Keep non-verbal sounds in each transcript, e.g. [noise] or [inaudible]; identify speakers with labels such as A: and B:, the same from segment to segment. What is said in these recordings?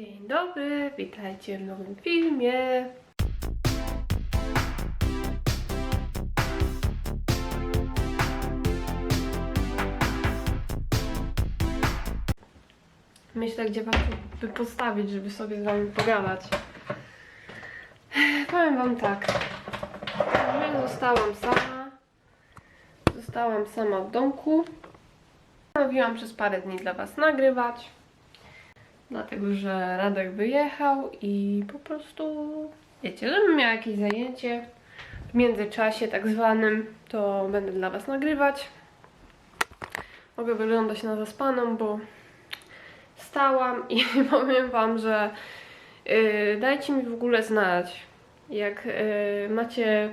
A: Dzień dobry, witajcie w nowym filmie. Myślę, gdzie wam by postawić, żeby sobie z wami pogadać. Powiem wam tak. Ja zostałam sama. Zostałam sama w domku. Postanowiłam przez parę dni dla was nagrywać dlatego że Radek wyjechał i po prostu, wiecie, żebym miała jakieś zajęcie w międzyczasie tak zwanym, to będę dla Was nagrywać. Mogę wyglądać na zaspaną, bo stałam i [laughs] powiem Wam, że yy, dajcie mi w ogóle znać, jak yy, macie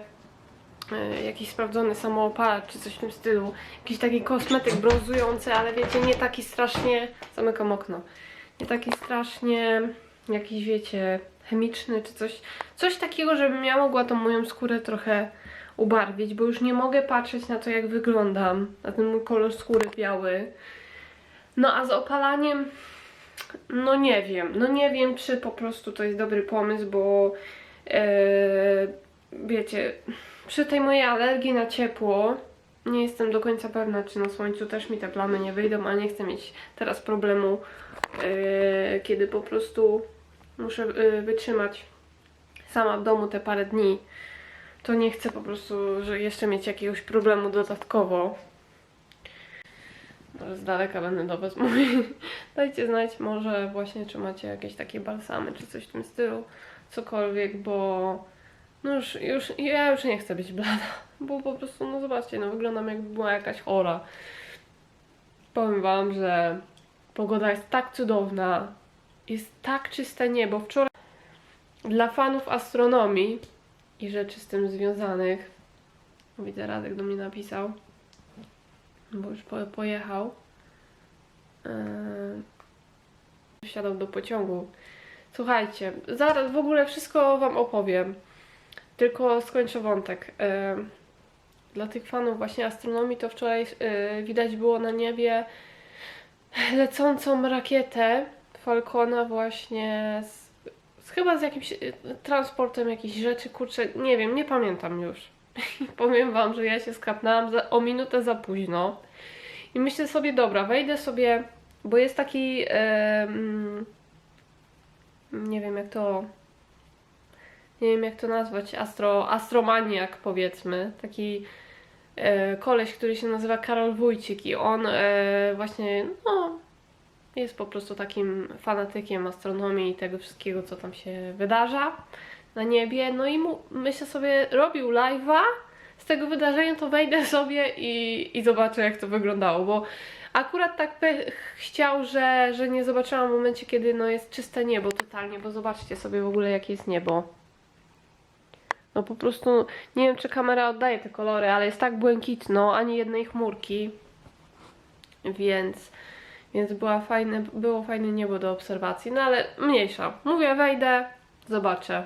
A: yy, jakiś sprawdzony samoopalacz czy coś w tym stylu, jakiś taki kosmetyk brązujący, ale wiecie, nie taki strasznie, zamykam okno, nie taki strasznie jakiś, wiecie, chemiczny czy coś, coś takiego, żebym ja mogła tą moją skórę trochę ubarwić, bo już nie mogę patrzeć na to, jak wyglądam, na ten mój kolor skóry biały. No a z opalaniem, no nie wiem, no nie wiem, czy po prostu to jest dobry pomysł, bo e, wiecie, przy tej mojej alergii na ciepło nie jestem do końca pewna, czy na słońcu też mi te plamy nie wyjdą, a nie chcę mieć teraz problemu, e, kiedy po prostu muszę e, wytrzymać sama w domu te parę dni. To nie chcę po prostu, że jeszcze mieć jakiegoś problemu dodatkowo. Może z daleka będę do Was [laughs] mówić. Dajcie znać może właśnie, czy macie jakieś takie balsamy, czy coś w tym stylu, cokolwiek, bo no już, już ja już nie chcę być blada, [laughs] bo po prostu, no zobaczcie, no wyglądam jakby była jakaś chora. Powiem Wam, że pogoda jest tak cudowna, jest tak czyste niebo. Wczoraj dla fanów astronomii i rzeczy z tym związanych, widzę Radek do mnie napisał, bo już po, pojechał. Yy, wsiadał do pociągu. Słuchajcie, zaraz w ogóle wszystko Wam opowiem. Tylko skończę wątek. Yy, Dla tych fanów właśnie astronomii to wczoraj yy, widać było na niebie lecącą rakietę Falcona właśnie z, chyba z jakimś y, transportem jakichś rzeczy, kurczę, nie wiem, nie pamiętam już. [laughs] Powiem wam, że ja się skapnęłam za, o minutę za późno. I myślę sobie, dobra, wejdę sobie, bo jest taki em, nie wiem jak to nie wiem jak to nazwać, astro, astromaniak powiedzmy, taki e, koleś, który się nazywa Karol Wójcik i on e, właśnie, no, jest po prostu takim fanatykiem astronomii i tego wszystkiego, co tam się wydarza na niebie. No i mu, myślę sobie, robił live'a z tego wydarzenia, to wejdę sobie i, i zobaczę, jak to wyglądało, bo akurat tak chciał, że, że nie zobaczyłam w momencie, kiedy no, jest czyste niebo totalnie, bo zobaczcie sobie w ogóle, jakie jest niebo. No po prostu, nie wiem, czy kamera oddaje te kolory, ale jest tak błękitno, ani jednej chmurki, więc więc była fajne, było fajne niebo do obserwacji, no ale mniejsza. Mówię, wejdę, zobaczę.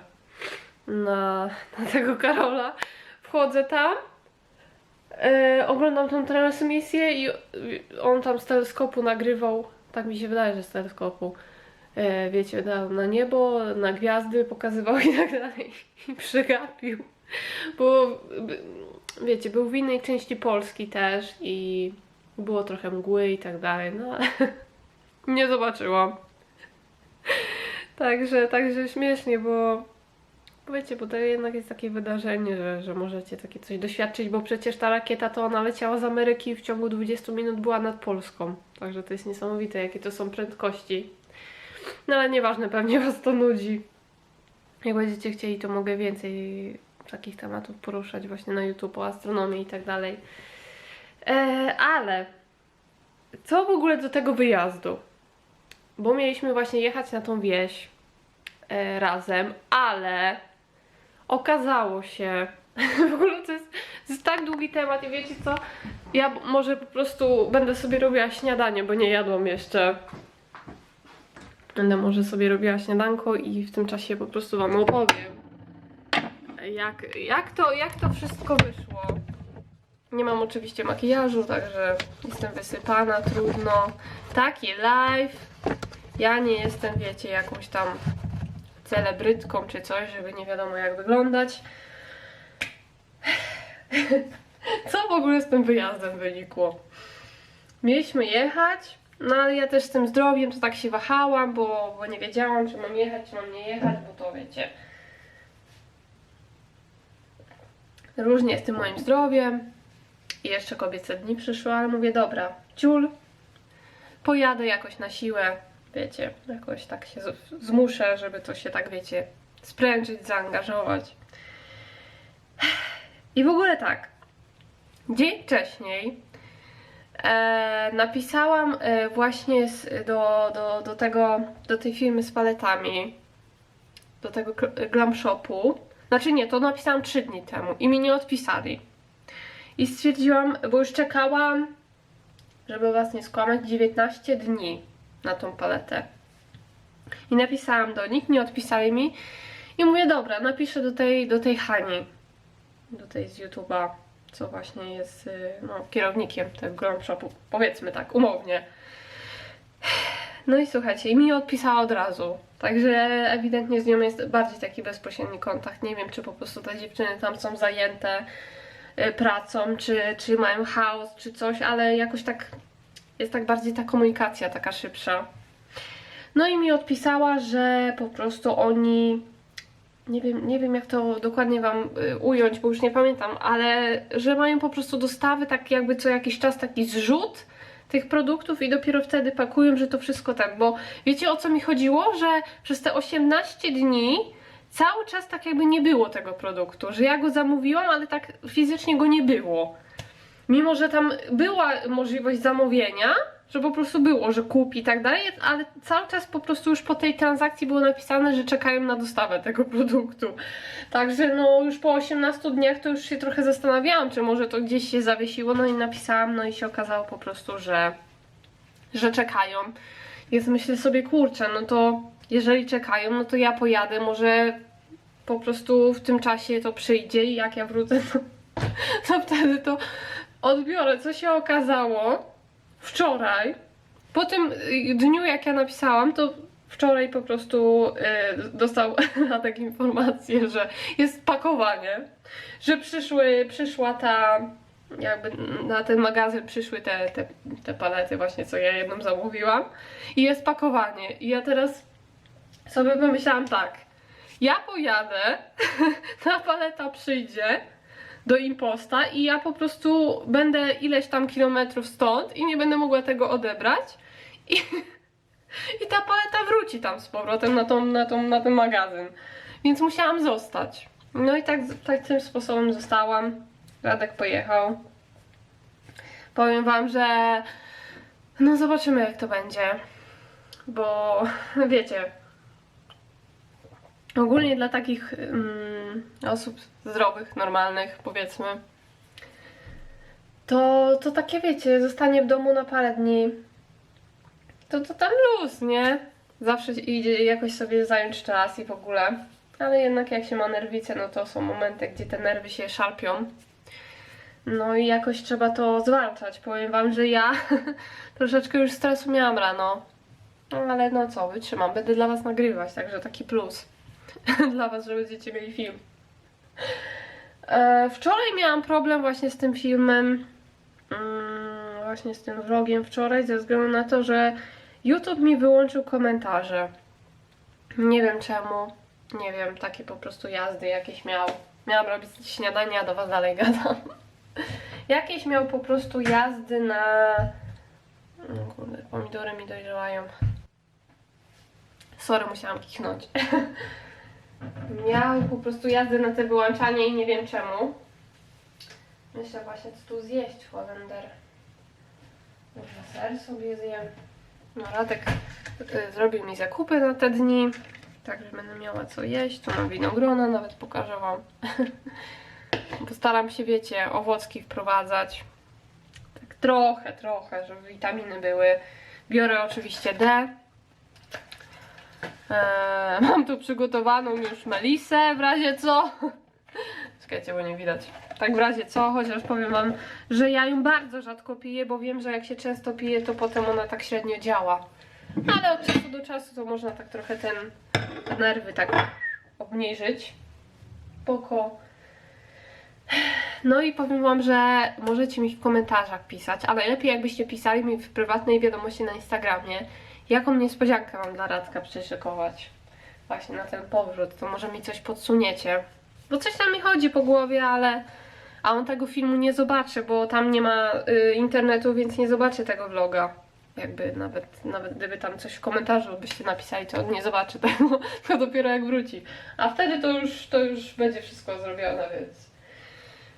A: Na, [laughs] na tego Karola. Wchodzę tam, e, oglądam tą transmisję i on tam z teleskopu nagrywał, tak mi się wydaje, że z teleskopu, wiecie, na, na niebo, na gwiazdy pokazywał i [laughs] tak dalej. I przegapił, bo wiecie, był w innej części Polski też i było trochę mgły i tak dalej, no ale [laughs] nie zobaczyłam. Także, także śmiesznie, bo wiecie, bo to jednak jest takie wydarzenie, że, że możecie takie coś doświadczyć, bo przecież ta rakieta to ona leciała z Ameryki i w ciągu 20 minut była nad Polską. Także to jest niesamowite, jakie to są prędkości. No ale nieważne, pewnie was to nudzi. Jak będziecie chcieli, to mogę więcej takich tematów poruszać właśnie na YouTube o astronomii i tak dalej. E, ale co w ogóle do tego wyjazdu? Bo mieliśmy właśnie jechać na tą wieś e, razem, ale okazało się, [laughs] w ogóle to jest, to jest tak długi temat i wiecie co? Ja może po prostu będę sobie robiła śniadanie, bo nie jadłam jeszcze. Będę może sobie robiła śniadanko i w tym czasie po prostu wam opowiem, jak, jak, to, jak to wszystko wyszło. Nie mam oczywiście makijażu, także jestem wysypana, trudno. Taki live. Ja nie jestem, wiecie, jakąś tam celebrytką czy coś, żeby nie wiadomo jak wyglądać. [laughs] Co w ogóle z tym wyjazdem wynikło? Mieliśmy jechać, no ale ja też z tym zdrowiem to tak się wahałam, bo, bo nie wiedziałam, czy mam jechać, czy mam nie jechać, bo to wiecie. Różnie z tym moim zdrowiem. I jeszcze kobiece dni przyszły, ale mówię, dobra, ciul, pojadę jakoś na siłę, wiecie, jakoś tak się zmuszę, żeby to się tak, wiecie, sprężyć, zaangażować. I w ogóle tak, dzień wcześniej napisałam e, właśnie do, do, do tego, do tej firmy z paletami, do tego gl- glam shopu. Znaczy nie, to napisałam 3 dni temu i mi nie odpisali. I stwierdziłam, bo już czekałam, żeby was nie skłamać, 19 dni na tą paletę. I napisałam do nich, nie odpisali mi. I mówię, dobra, napiszę do tej, do tej Hani, do tej z YouTube'a, co właśnie jest y, no, kierownikiem tego glam shopu, powiedzmy tak, umownie. No i słuchajcie, i mi odpisała od razu. Także ewidentnie z nią jest bardziej taki bezpośredni kontakt. Nie wiem, czy po prostu te dziewczyny tam są zajęte y, pracą, czy, czy mają chaos, czy coś, ale jakoś tak jest tak bardziej ta komunikacja taka szybsza. No i mi odpisała, że po prostu oni nie wiem, nie wiem jak to dokładnie wam y, ująć, bo już nie pamiętam, ale że mają po prostu dostawy tak jakby co jakiś czas taki zrzut tych produktów i dopiero wtedy pakują, że to wszystko tak, bo wiecie o co mi chodziło, że przez te 18 dni cały czas tak jakby nie było tego produktu, że ja go zamówiłam, ale tak fizycznie go nie było. Mimo, że tam była możliwość zamówienia, że po prostu było, że kupi i tak dalej, ale cały czas po prostu już po tej transakcji było napisane, że czekają na dostawę tego produktu. Także no już po 18 dniach to już się trochę zastanawiałam, czy może to gdzieś się zawiesiło, no i napisałam, no i się okazało po prostu, że, że czekają. Więc myślę sobie, kurczę, no to jeżeli czekają, no to ja pojadę, może po prostu w tym czasie to przyjdzie i jak ja wrócę, to, to wtedy to odbiorę. Co się okazało wczoraj, po tym y, dniu jak ja napisałam, to wczoraj po prostu y, dostał [laughs] Radek informację, że jest pakowanie, że przyszły, przyszła ta jakby na ten magazyn przyszły te, te, te palety właśnie, co ja jedną zamówiłam. I jest pakowanie. I ja teraz sobie pomyślałam tak, ja pojadę, [laughs] ta paleta przyjdzie do imposta i ja po prostu będę ileś tam kilometrów stąd i nie będę mogła tego odebrać i, [laughs] i ta paleta wróci tam z powrotem na, tą, na, tą, na ten magazyn. Więc musiałam zostać. No i tak, tak tym sposobem zostałam. Radek pojechał. Powiem wam, że no zobaczymy jak to będzie. Bo [laughs] wiecie, ogólnie dla takich mm, osób zdrowych, normalnych, powiedzmy, to, to takie wiecie, zostanie w domu na parę dni, to to tam luz, nie? Zawsze idzie jakoś sobie zająć czas i w ogóle. Ale jednak jak się ma nerwice, no to są momenty, gdzie te nerwy się szarpią. No i jakoś trzeba to zwalczać. Powiem wam, że ja [laughs] troszeczkę już stresu miałam rano. No ale no co, wytrzymam. Będę dla was nagrywać, także taki plus. [laughs] dla was, że mieli film. E, wczoraj miałam problem właśnie z tym filmem. Mm, właśnie z tym vlogiem wczoraj, ze względu na to, że YouTube mi wyłączył komentarze. Nie wiem czemu. Nie wiem, takie po prostu jazdy jakieś miał. Miałam robić śniadanie, a do was dalej gadam. [laughs] Jakieś miał po prostu jazdy na... No kurde, pomidory mi dojrzewają. Sorry, musiałam kichnąć. [laughs] miał po prostu jazdy na te wyłączanie i nie wiem czemu. Myślę właśnie, co tu zjeść, Holender. Może ser sobie zjem. No, Radek y, zrobił mi zakupy na te dni. Także będę miała co jeść. Tu mam winogrona, nawet pokażę Wam. [laughs] Postaram się, wiecie, owocki wprowadzać. Tak trochę, trochę, żeby witaminy były. Biorę oczywiście D. Eee, [laughs] mam tu przygotowaną już melisę w razie co. Czekajcie, bo nie widać. Tak w razie co, chociaż powiem wam, że ja ją bardzo rzadko piję, bo wiem, że jak się często pije, to potem ona tak średnio działa. ale od czasu do czasu to można tak trochę ten te nerwy tak obniżyć. Spoko. No i powiem Wam, że możecie mi w komentarzach pisać, ale lepiej jakbyście pisali mi w prywatnej wiadomości na Instagramie, jaką niespodziankę mam dla Radka przyszykować. Właśnie na ten powrót, to może mi coś podsuniecie. Bo coś tam mi chodzi po głowie, ale... A on tego filmu nie zobaczy, bo tam nie ma y, internetu, więc nie zobaczy tego vloga. Jakby nawet, nawet gdyby tam coś w komentarzu byście napisali, to on nie zobaczy tego, [laughs] to dopiero jak wróci. A wtedy to już, to już będzie wszystko zrobione, więc...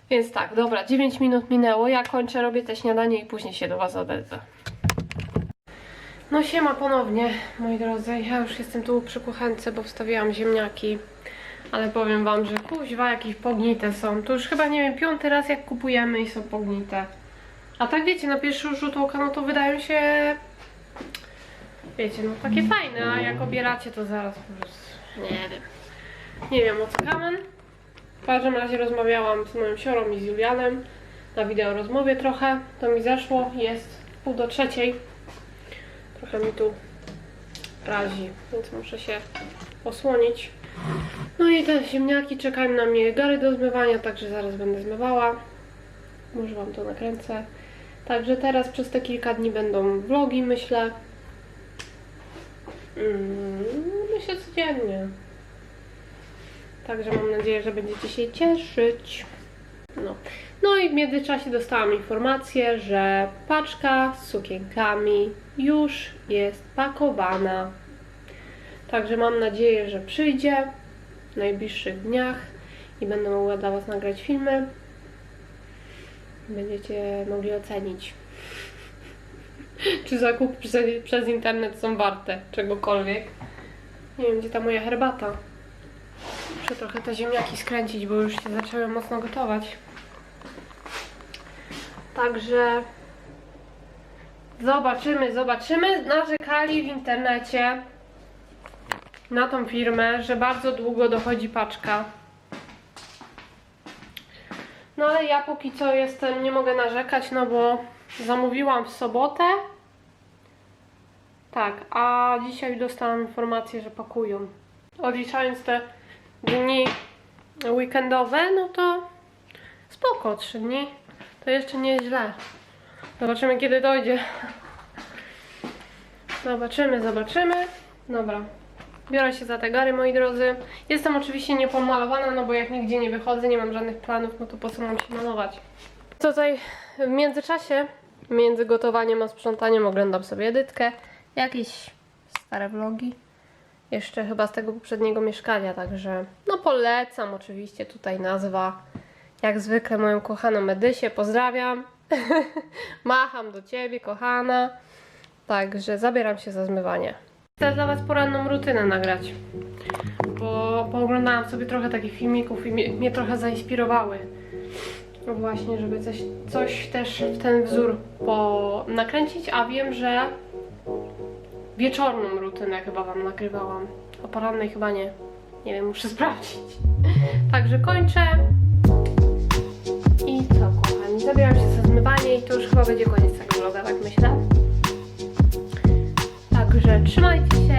A: Więc tak, dobra, 9 minut minęło, ja kończę, robię te śniadanie i później się do Was odezwę. No siema ponownie, moi drodzy, ja już jestem tu przy kuchence, bo wstawiłam ziemniaki. Ale powiem Wam, że kuźwa jakieś pognite są. To już chyba, nie wiem, piąty raz jak kupujemy i są pognite. A tak wiecie, na pierwszy rzut oka, no to wydają się... Wiecie, no takie fajne, a jak obieracie to zaraz po prostu... Nie wiem. Nie wiem, o co kamen. W każdym razie rozmawiałam z moją siorą i z Julianem na wideo rozmowie trochę. To mi zeszło, jest pół do trzeciej. Trochę mi tu razi, więc muszę się osłonić. No i te ziemniaki czekają na mnie gary do zmywania, także zaraz będę zmywała. Może Wam to nakręcę. Także teraz przez te kilka dni będą vlogi, myślę. Mm, myślę codziennie. Także mam nadzieję, że będziecie się cieszyć. No. no i w międzyczasie dostałam informację, że paczka z sukienkami już jest pakowana. Także mam nadzieję, że przyjdzie w najbliższych dniach i będę mogła dla Was nagrać filmy. Będziecie mogli ocenić, [laughs] czy zakupy przez, przez internet są warte czegokolwiek. Nie wiem, gdzie ta moja herbata. Muszę trochę te ziemniaki skręcić, bo już się zaczęły mocno gotować. Także zobaczymy, zobaczymy. Narzekali w internecie na tą firmę, że bardzo długo dochodzi paczka. No ale ja póki co jestem, nie mogę narzekać, no bo zamówiłam w sobotę. Tak, a dzisiaj dostałam informację, że pakują. Odliczając te dni weekendowe, no to spoko, 3 dni. To jeszcze nie źle. Zobaczymy kiedy dojdzie. Zobaczymy, zobaczymy. Dobra, Biorę się za te gary, moi drodzy. Jestem oczywiście niepomalowana, no bo jak nigdzie nie wychodzę, nie mam żadnych planów, no to po co mam się malować? Tutaj w międzyczasie, między gotowaniem a sprzątaniem oglądam sobie edytkę. Jakieś stare vlogi. Jeszcze chyba z tego poprzedniego mieszkania, także no polecam oczywiście tutaj nazwa. Jak zwykle moją kochaną Edysię, pozdrawiam. [laughs] Macham do Ciebie, kochana. Także zabieram się za zmywanie. Chcę dla Was poranną rutynę nagrać, bo pooglądałam sobie trochę takich filmików i mnie, mnie trochę zainspirowały. No właśnie, żeby coś, coś też w ten wzór po nakręcić, a wiem, że wieczorną rutynę chyba Wam nagrywałam, a porannej chyba nie. Nie wiem, muszę [laughs] sprawdzić. Także kończę. I co, kochani, zabieram się za zmywanie i to już chyba będzie koniec tego vloga, tak myślę. Także trzymajcie się